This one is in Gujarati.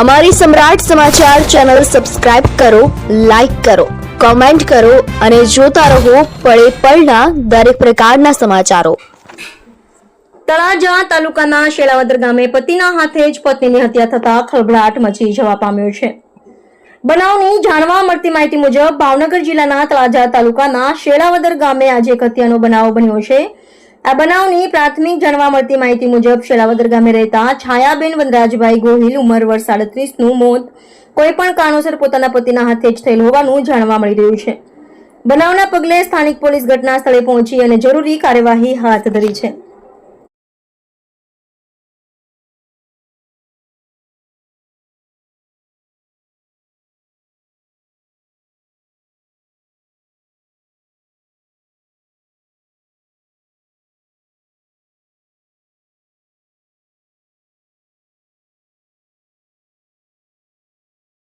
અમારી સમ્રાટ સમાચાર ચેનલ સબસ્ક્રાઇબ કરો, લાઇક કરો, કોમેન્ટ કરો અને જોતા રહો પળે પળના દરેક પ્રકારના સમાચારો. તળાજા તાલુકાના શેલાવદર ગામે પતિના હાથે જ પત્નીની હત્યા થતા ખળભળાટ મચી જવા પામ્યો છે. બનાવની જાણવા મળતી માહિતી મુજબ ભાવનગર જિલ્લાના તળાજા તાલુકાના શેલાવદર ગામે આજે એક હત્યાનો બનાવ બન્યો છે. આ બનાવની પ્રાથમિક જાણવા મળતી માહિતી મુજબ શેલાવદર ગામે રહેતા છાયાબેન વનરાજભાઈ ગોહિલ ઉંમર વર્ષ સાડત્રીસનું મોત કોઈપણ કારણોસર પોતાના પતિના હાથે જ થયેલ હોવાનું જાણવા મળી રહ્યું છે. બનાવના પગલે સ્થાનિક પોલીસ ઘટના સ્થળે પહોંચી અને જરૂરી કાર્યવાહી હાથ ધરી છે.